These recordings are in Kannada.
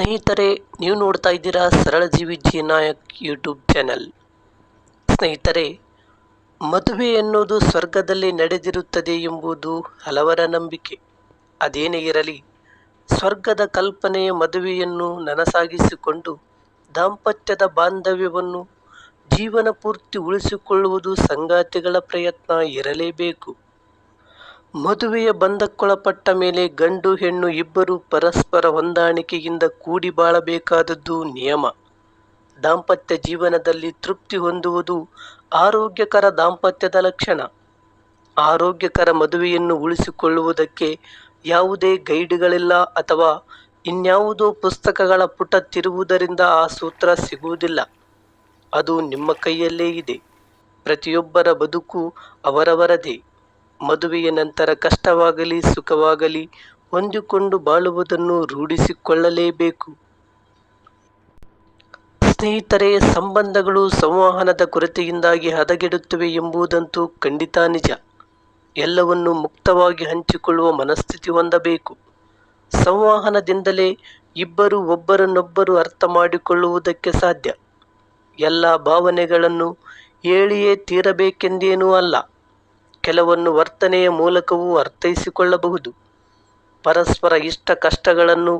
ಸ್ನೇಹಿತರೆ, ನೀವು ನೋಡ್ತಾ ಇದ್ದೀರಾ ಸರಳ ಜೀವಿ ಜಿ ನಾಯಕ್ ಯೂಟ್ಯೂಬ್ ಚಾನೆಲ್. ಸ್ನೇಹಿತರೆ, ಮದುವೆ ಎನ್ನುವುದು ಸ್ವರ್ಗದಲ್ಲಿ ನಡೆದಿರುತ್ತದೆ ಎಂಬುದು ಹಲವರ ನಂಬಿಕೆ. ಅದೇನೇ ಇರಲಿ, ಸ್ವರ್ಗದ ಕಲ್ಪನೆಯ ಮದುವೆಯನ್ನು ನನಸಾಗಿಸಿಕೊಂಡು ದಾಂಪತ್ಯದ ಬಾಂಧವ್ಯವನ್ನು ಜೀವನ ಪೂರ್ತಿ ಉಳಿಸಿಕೊಳ್ಳುವುದು ಸಂಗಾತಿಗಳ ಪ್ರಯತ್ನ ಇರಲೇಬೇಕು. ಮದುವೆಯ ಬಂಧಕ್ಕೊಳಪಟ್ಟ ಮೇಲೆ ಗಂಡು ಹೆಣ್ಣು ಇಬ್ಬರು ಪರಸ್ಪರ ಹೊಂದಾಣಿಕೆಯಿಂದ ಕೂಡಿ ಬಾಳಬೇಕಾದದ್ದು ನಿಯಮ. ದಾಂಪತ್ಯ ಜೀವನದಲ್ಲಿ ತೃಪ್ತಿ ಹೊಂದುವುದು ಆರೋಗ್ಯಕರ ದಾಂಪತ್ಯದ ಲಕ್ಷಣ. ಆರೋಗ್ಯಕರ ಮದುವೆಯನ್ನು ಉಳಿಸಿಕೊಳ್ಳುವುದಕ್ಕೆ ಯಾವುದೇ ಗೈಡ್ಗಳಿಲ್ಲ ಅಥವಾ ಇನ್ಯಾವುದೋ ಪುಸ್ತಕಗಳ ಪುಟ ತಿರುವುದರಿಂದ ಆ ಸೂತ್ರ ಸಿಗುವುದಿಲ್ಲ. ಅದು ನಿಮ್ಮ ಕೈಯಲ್ಲೇ ಇದೆ. ಪ್ರತಿಯೊಬ್ಬರ ಬದುಕು ಅವರವರದೇ. ಮದುವೆಯ ನಂತರ ಕಷ್ಟವಾಗಲಿ, ಸುಖವಾಗಲಿ ಹೊಂದಿಕೊಂಡು ಬಾಳುವುದನ್ನು ರೂಢಿಸಿಕೊಳ್ಳಲೇಬೇಕು. ಸ್ನೇಹಿತರೆ, ಸಂಬಂಧಗಳು ಸಂವಹನದ ಕೊರತೆಯಿಂದಾಗಿ ಹದಗೆಡುತ್ತವೆ ಎಂಬುದಂತೂ ಖಂಡಿತ ನಿಜ. ಎಲ್ಲವನ್ನು ಮುಕ್ತವಾಗಿ ಹಂಚಿಕೊಳ್ಳುವ ಮನಸ್ಥಿತಿ ಹೊಂದಬೇಕು. ಸಂವಹನದಿಂದಲೇ ಇಬ್ಬರು ಒಬ್ಬರನ್ನೊಬ್ಬರು ಅರ್ಥ ಮಾಡಿಕೊಳ್ಳುವುದಕ್ಕೆ ಸಾಧ್ಯ. ಎಲ್ಲ ಭಾವನೆಗಳನ್ನು ಹೇಳಿಯೇ ತೀರಬೇಕೆಂದೇನೂ ಅಲ್ಲ. ಕೆಲವನ್ನು ವರ್ತನೆಯ ಮೂಲಕವೂ ಅರ್ಥೈಸಿಕೊಳ್ಳಬಹುದು. ಪರಸ್ಪರ ಇಷ್ಟ ಕಷ್ಟಗಳನ್ನು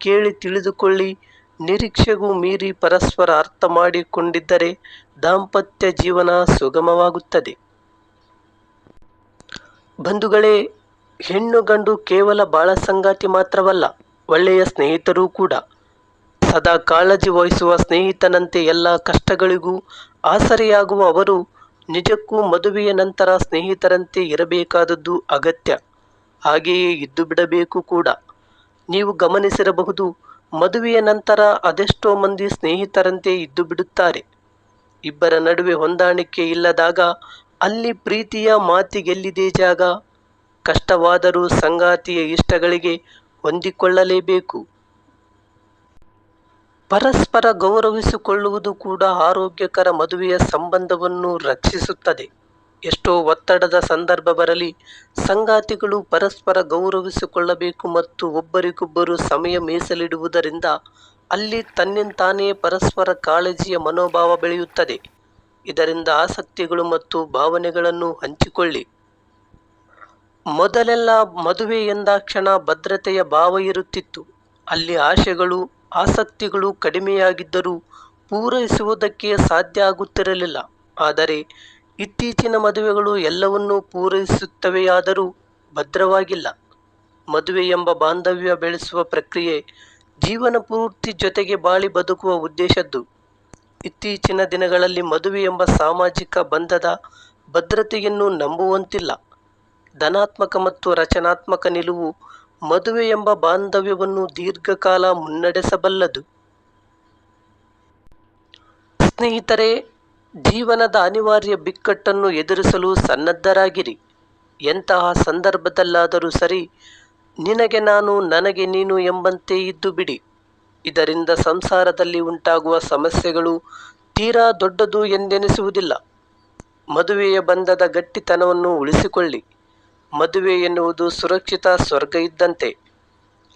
ಕೇಳಿ ತಿಳಿದುಕೊಳ್ಳಿ, ನಿರೀಕ್ಷೆಗೂ ಮೀರಿ ಪರಸ್ಪರ ಅರ್ಥ ಮಾಡಿಕೊಂಡಿದ್ದರೆ ದಾಂಪತ್ಯ ಜೀವನ ಸುಗಮವಾಗುತ್ತದೆ. ಬಂಧುಗಳೇ, ಹೆಣ್ಣು ಗಂಡು ಕೇವಲ ಬಾಳ ಸಂಗಾತಿ ಮಾತ್ರವಲ್ಲ, ಒಳ್ಳೆಯ ಸ್ನೇಹಿತರೂ ಕೂಡ. ಸದಾ ಕಾಳಜಿ ವಹಿಸುವ ಸ್ನೇಹಿತನಂತೆ ಎಲ್ಲ ಕಷ್ಟಗಳಿಗೂ ಆಸರೆಯಾಗುವ ಅವರು ನಿಜಕ್ಕೂ ಮದುವೆಯ ನಂತರ ಸ್ನೇಹಿತರಂತೆ ಇರಬೇಕಾದದ್ದು ಅಗತ್ಯ. ಹಾಗೆಯೇ ಇದ್ದು ಬಿಡಬೇಕು ಕೂಡ. ನೀವು ಗಮನಿಸಿರಬಹುದು, ಮದುವೆಯ ನಂತರ ಅದೆಷ್ಟೋ ಮಂದಿ ಸ್ನೇಹಿತರಂತೆ ಇದ್ದು ಬಿಡುತ್ತಾರೆ. ಇಬ್ಬರ ನಡುವೆ ಹೊಂದಾಣಿಕೆ ಇಲ್ಲದಾಗ ಅಲ್ಲಿ ಪ್ರೀತಿಯ ಮಾತಿಗೆಲ್ಲಿದೆ ಜಾಗ? ಕಷ್ಟವಾದರೂ ಸಂಗಾತಿಯ ಇಷ್ಟಗಳಿಗೆ ಹೊಂದಿಕೊಳ್ಳಲೇಬೇಕು. ಪರಸ್ಪರ ಗೌರವಿಸಿಕೊಳ್ಳುವುದು ಕೂಡ ಆರೋಗ್ಯಕರ ಮದುವೆಯ ಸಂಬಂಧವನ್ನು ರಕ್ಷಿಸುತ್ತದೆ. ಎಷ್ಟೋ ಒತ್ತಡದ ಸಂದರ್ಭ ಬರಲಿ, ಸಂಗಾತಿಗಳು ಪರಸ್ಪರ ಗೌರವಿಸಿಕೊಳ್ಳಬೇಕು ಮತ್ತು ಒಬ್ಬರಿಗೊಬ್ಬರು ಸಮಯ ಮೀಸಲಿಡುವುದರಿಂದ ಅಲ್ಲಿ ತನ್ನಿಂತಾನೇ ಪರಸ್ಪರ ಕಾಳಜಿಯ ಮನೋಭಾವ ಬೆಳೆಯುತ್ತದೆ. ಇದರಿಂದ ಆಸಕ್ತಿಗಳು ಮತ್ತು ಭಾವನೆಗಳನ್ನು ಹಂಚಿಕೊಳ್ಳಿ. ಮೊದಲೆಲ್ಲ ಮದುವೆ ಎಂದಾಕ್ಷಣ ಭದ್ರತೆಯ ಭಾವ ಇರುತ್ತಿತ್ತು. ಅಲ್ಲಿ ಆಶೆಗಳು ಆಸಕ್ತಿಗಳು ಕಡಿಮೆಯಾಗಿದ್ದರೂ ಪೂರೈಸುವುದಕ್ಕೆ ಸಾಧ್ಯ ಆಗುತ್ತಿರಲಿಲ್ಲ. ಆದರೆ ಇತ್ತೀಚಿನ ಮದುವೆಗಳು ಎಲ್ಲವನ್ನೂ ಪೂರೈಸುತ್ತವೆಯಾದರೂ ಭದ್ರವಾಗಿಲ್ಲ. ಮದುವೆ ಎಂಬ ಬಾಂಧವ್ಯ ಬೆಳೆಸುವ ಪ್ರಕ್ರಿಯೆ ಜೀವನ ಪೂರ್ತಿ ಜೊತೆಗೆ ಬಾಳಿ ಬದುಕುವ ಉದ್ದೇಶದ್ದು. ಇತ್ತೀಚಿನ ದಿನಗಳಲ್ಲಿ ಮದುವೆ ಎಂಬ ಸಾಮಾಜಿಕ ಬಂಧದ ಭದ್ರತೆಯನ್ನು ನಂಬುವಂತಿಲ್ಲ. ಧನಾತ್ಮಕ ಮತ್ತು ರಚನಾತ್ಮಕ ನಿಲುವು ಮದುವೆ ಎಂಬ ಬಾಂಧವ್ಯವನ್ನು ದೀರ್ಘಕಾಲ ಮುನ್ನಡೆಸಬಲ್ಲದು. ಸ್ನೇಹಿತರೆ, ಜೀವನದ ಅನಿವಾರ್ಯ ಬಿಕ್ಕಟ್ಟನ್ನು ಎದುರಿಸಲು ಸನ್ನದ್ಧರಾಗಿರಿ. ಎಂತಹ ಸಂದರ್ಭದಲ್ಲಾದರೂ ಸರಿ, ನಿನಗೆ ನಾನು ನನಗೆ ನೀನು ಎಂಬಂತೆ ಇದ್ದು ಬಿಡಿ. ಇದರಿಂದ ಸಂಸಾರದಲ್ಲಿ ಉಂಟಾಗುವ ಸಮಸ್ಯೆಗಳು ತೀರಾ ದೊಡ್ಡದು ಎಂದೆನಿಸುವುದಿಲ್ಲ. ಮದುವೆಯ ಬಂಧದ ಗಟ್ಟಿತನವನ್ನು ಉಳಿಸಿಕೊಳ್ಳಿ. ಮದುವೆ ಎನ್ನುವುದು ಸುರಕ್ಷಿತ ಸ್ವರ್ಗ ಇದ್ದಂತೆ.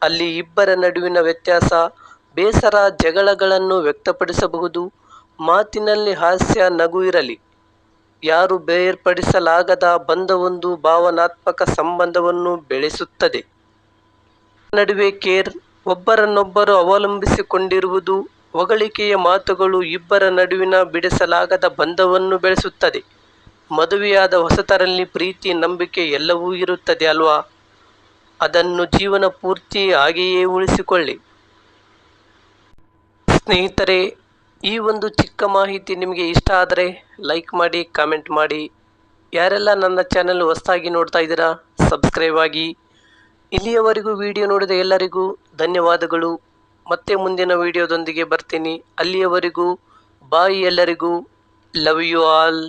ಅಲ್ಲಿ ಇಬ್ಬರ ನಡುವಿನ ವ್ಯತ್ಯಾಸ, ಬೇಸರ, ಜಗಳಗಳನ್ನು ವ್ಯಕ್ತಪಡಿಸಬಹುದು. ಮಾತಿನಲ್ಲಿ ಹಾಸ್ಯ ನಗು ಇರಲಿ. ಯಾರು ಬೇರ್ಪಡಿಸಲಾಗದ ಬಂಧವೊಂದು ಭಾವನಾತ್ಮಕ ಸಂಬಂಧವನ್ನು ಬೆಳೆಸುತ್ತದೆ. ನಡುವೆ ಕೇರ್, ಒಬ್ಬರನ್ನೊಬ್ಬರು ಅವಲಂಬಿಸಿಕೊಂಡಿರುವುದು, ಹೊಗಳಿಕೆಯ ಮಾತುಗಳು ಇಬ್ಬರ ನಡುವಿನ ಬಿಡಿಸಲಾಗದ ಬಂಧವನ್ನು ಬೆಳೆಸುತ್ತದೆ. ಮದುವೆಯಾದ ಹೊಸತರಲ್ಲಿ ಪ್ರೀತಿ, ನಂಬಿಕೆ ಎಲ್ಲವೂ ಇರುತ್ತದೆ ಅಲ್ವಾ? ಅದನ್ನು ಜೀವನ ಪೂರ್ತಿ ಹಾಗೆಯೇ ಉಳಿಸಿಕೊಳ್ಳಿ. ಸ್ನೇಹಿತರೆ, ಈ ಒಂದು ಚಿಕ್ಕ ಮಾಹಿತಿ ನಿಮಗೆ ಇಷ್ಟ ಆದರೆ ಲೈಕ್ ಮಾಡಿ, ಕಾಮೆಂಟ್ ಮಾಡಿ. ಯಾರೆಲ್ಲ ನನ್ನ ಚಾನೆಲ್ ಹೊಸದಾಗಿ ನೋಡ್ತಾ ಇದ್ದೀರಾ, ಸಬ್ಸ್ಕ್ರೈಬ್ ಆಗಿ. ಇಲ್ಲಿಯವರೆಗೂ ವಿಡಿಯೋ ನೋಡಿದ ಎಲ್ಲರಿಗೂ ಧನ್ಯವಾದಗಳು. ಮತ್ತೆ ಮುಂದಿನ ವಿಡಿಯೋದೊಂದಿಗೆ ಬರ್ತೀನಿ. ಅಲ್ಲಿಯವರೆಗೂ ಬಾಯಿ ಎಲ್ಲರಿಗೂ. Love you all.